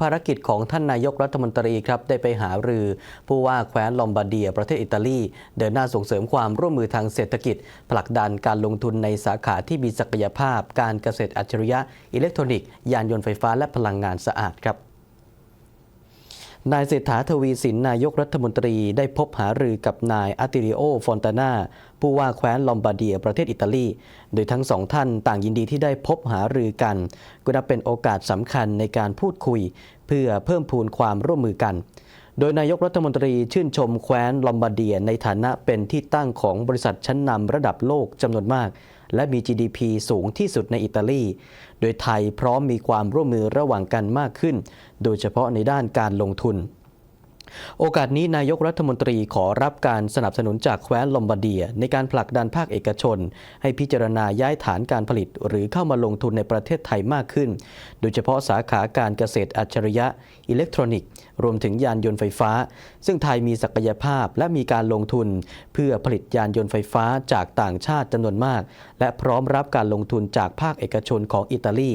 ภารกิจของท่านนายกรัฐมนตรีครับได้ไปหารือ ผู้ว่าแคว้นลอมบาร์เดีย ประเทศอิตาลี เดินหน้าส่งเสริมความร่วมมือทางเศรษฐกิจ ผลักดันการลงทุนในสาขาที่มีศักยภาพ การเกษตรอัจฉริยะ อิเล็กทรอนิกส์ ยานยนต์ไฟฟ้าและพลังงานสะอาดครับ นายเศรษฐาทวีสินนายกรัฐมนตรีได้พบหารือกับนายอาติริโอ ฟอนตานาผู้ว่าแคว้นลอมบาร์เดียประเทศอิตาลี โดยทั้งสองท่านต่างยินดีที่ได้พบหารือกัน ก็นับเป็นโอกาสสำคัญในการพูดคุย เพื่อเพิ่มพูนความร่วมมือกัน โดยนายกรัฐมนตรีชื่นชมแคว้นลอมบาร์เดียในฐานะเป็นที่ตั้งของบริษัทชั้นนำระดับโลกจำนวนมาก และมี GDP สูงที่สุดในอิตาลี โดยไทยพร้อมมีความร่วมมือระหว่างกันมากขึ้น โดยเฉพาะในด้านการลงทุน โอกาสนี้นายกรัฐมนตรีขอรับการสนับสนุนจากแคว้นลอมบาร์เดีย ในการผลักดันภาคเอกชน ให้พิจารณาย้ายฐานการผลิต หรือเข้ามาลงทุนในประเทศไทยมากขึ้น โดยเฉพาะสาขาการเกษตรอัจฉริยะ อิเล็กทรอนิกส์ รวมถึงยานยนต์ไฟฟ้า ซึ่งไทยมีศักยภาพและมีการลงทุน เพื่อผลิตยานยนต์ไฟฟ้าจากต่างชาติจำนวนมาก และพร้อมรับการลงทุนจากภาคเอกชนของอิตาลี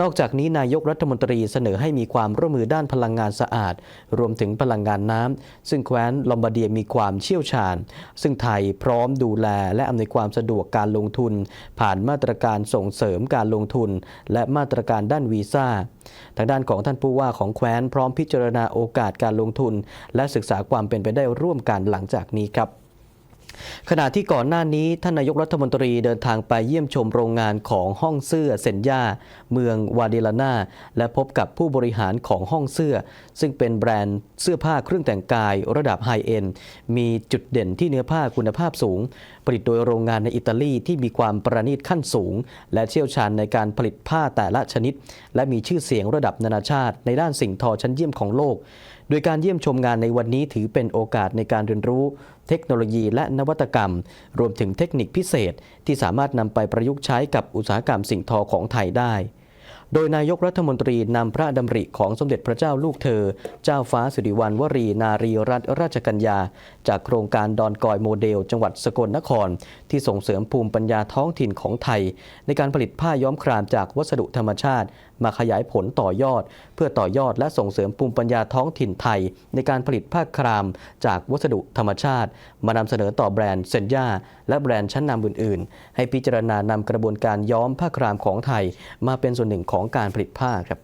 นอกจากนี้นายกรัฐมนตรีเสนอให้มีความร่วมมือด้านพลังงานสะอาด รวมถึงพลังงานน้ำซึ่งแคว้นลอมบารเดียมีความเชี่ยวชาญ ซึ่งไทยพร้อมดูแลและอำนวยความสะดวกการลงทุน ผ่านมาตรการส่งเสริมการลงทุน และมาตรการด้านวีซ่า ทางด้านของท่านผู้ว่าของแคว้นพร้อมพิจารณาโอกาสการลงทุน และศึกษาความเป็นไปได้ร่วมกันหลังจากนี้ครับ ขณะที่ก่อนหน้านี้ท่านนายกรัฐมนตรีเดินทางไปเยี่ยมชมโรงงานของห้องเสื้อเซนยาเมืองวาเดลานาและพบกับผู้บริหารของห้องเสื้อ ซึ่งเป็นแบรนด์เสื้อผ้าเครื่องแต่งกายระดับไฮเอ็นมีจุดเด่นที่เนื้อผ้าคุณภาพสูง ผลิตโดยโรงงานในอิตาลีที่มีความประณีตขั้นสูง และเชี่ยวชาญในการผลิตผ้าแต่ละชนิด และมีชื่อเสียงระดับนานาชาติ ในด้านสิ่งทอชั้นเยี่ยมของโลก โดยการเยี่ยมชมงานในวันนี้ถือเป็นโอกาสในการเรียนรู้ เทคโนโลยีและนวัตกรรม รวมถึงเทคนิคพิเศษ ที่สามารถนำไปประยุกต์ใช้กับอุตสาหกรรมสิ่งทอของไทยได้ โดยนายกรัฐมนตรีนำพระดำริของสมเด็จพระเจ้าลูกเธอ เจ้าฟ้าสิริวัณวรีนารีรัตนราชกัญญา จากโครงการดอนกอยโมเดล จังหวัดสกลนคร ที่ส่งเสริมภูมิปัญญาท้องถิ่นของไทย ในการผลิตผ้าย้อมครามจากวัสดุธรรมชาติ มาขยายผลต่อยอด เพื่อต่อยอดและส่งเสริมภูมิปัญญาท้องถิ่นไทย ในการผลิตผ้าคราม จากวัสดุธรรมชาติ มานำเสนอต่อแบรนด์เซนย่าและแบรนด์ชั้นนำอื่น ๆ ให้พิจารณานำกระบวนการย้อมผ้าครามของไทย มาเป็นส่วนหนึ่งของการผลิตผ้าครับ